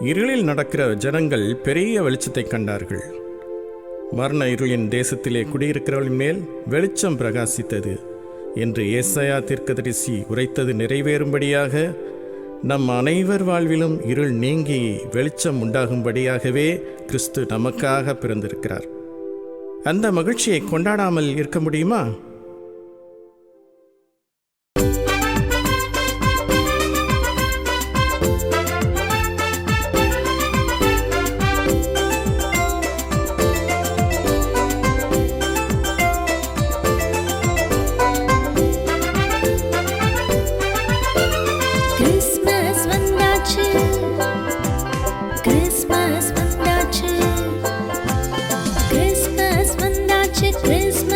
இருளில் நடக்கிற ஜனங்கள் பெரிய வெளிச்சத்தை கண்டார்கள். மரண இருளின் தேசத்திலே குடியிருக்கிறவர்களின் மேல் வெளிச்சம் பிரகாசித்தது என்று ஏசாயா தீர்க்கதரிசி உரைத்தது நிறைவேறும்படியாக நம் அனைவர் வாழ்விலும் இருள் நீங்கி வெளிச்சம் உண்டாகும்படியாகவே கிறிஸ்து நமக்காக பிறந்திருக்கிறார். அந்த மகிழ்ச்சியை கொண்டாடாமல் இருக்க முடியுமா? வந்தாச்சு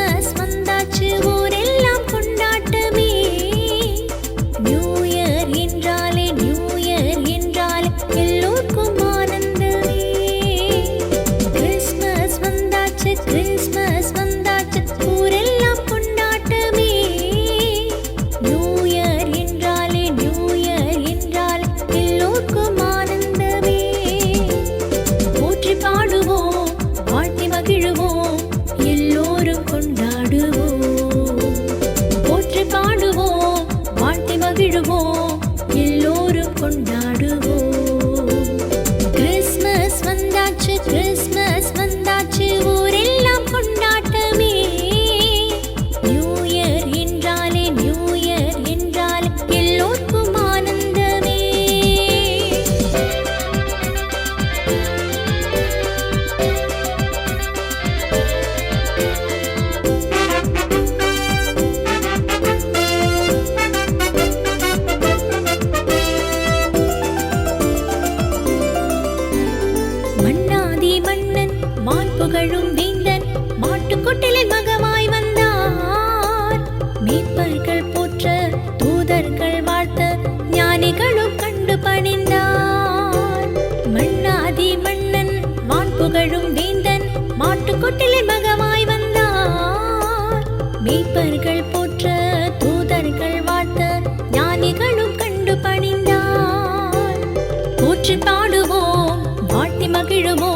மான் புகழும் வேந்தன் மாட்டுக்கொட்டிலின் மகமாய் வந்தார். மீட்பர்கள் போற்ற தூதர்கள் வாழ்த்த ஞானிகளும் கண்டு பணிந்தார். மன்னாதி மன்னன் மான் புகழும் வேந்தன் மாட்டுக்கொட்டிலின் மகமாய் வந்தார். மீட்பர்கள் போற்ற தூதர்கள் வாழ்த்த ஞானிகளும் கண்டு பணிந்தார். போற்றி பாடுவோம் வாழ்த்தி மகிழுவோம்.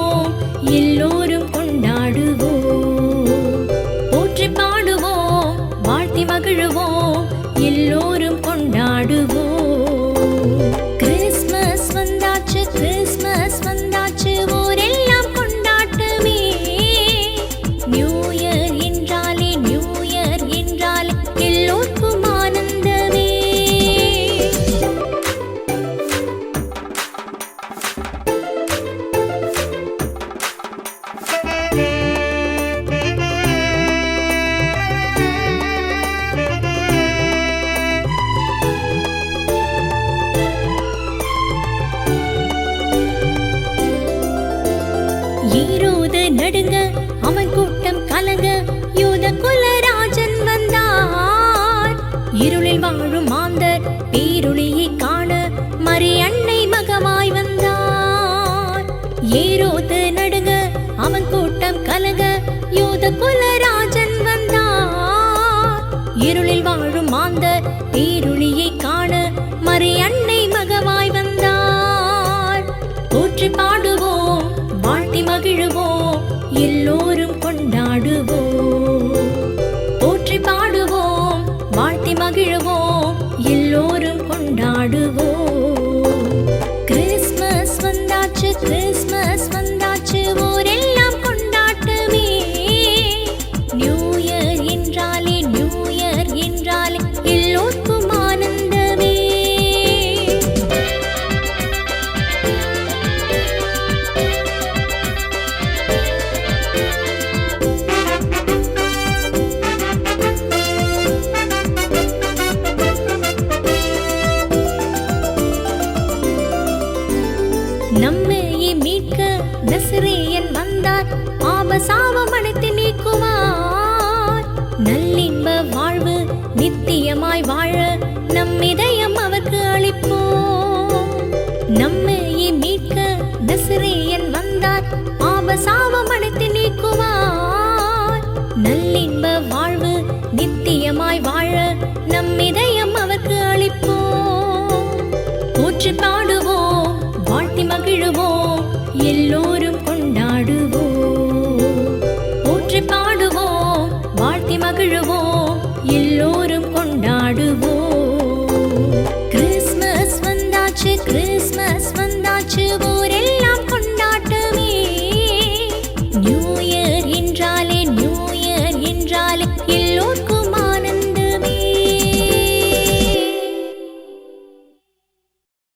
இருளில் வாழும் மாந்தர் பேருளியை காண மறி அன்னை மகமாய் வந்தார். ஏரோது நடுங்க அவன் கூட்டம் கலங்க யூத குலராஜன் வந்தார். இருளில் வாழும் மாந்தர் பேருளியை காண மறி அன்னை மகமாய் வந்தார். போற்றி பாடுவோம் வாழ்த்தி மகிழுவோம் எல்லோரும் கொண்டாடுவோம். கொண்டாடுவோம் கிறிஸ்மஸ் வந்தாச்சு கிறிஸ்மஸ் வந்தாச்சு ஊரெல்லாம் கொண்டாட்டமே. நியூ நல்லின்ப வாழ்வு நித்தியமாய் வாழ நம் இதயம் அவருக்கு அளிப்போம் நம்மையை மீட்க நசிரேயன் வந்தார் பாப சாபம் நீக்குவார். நல்லின்ப வாழ்வு நித்தியமாய் வாழ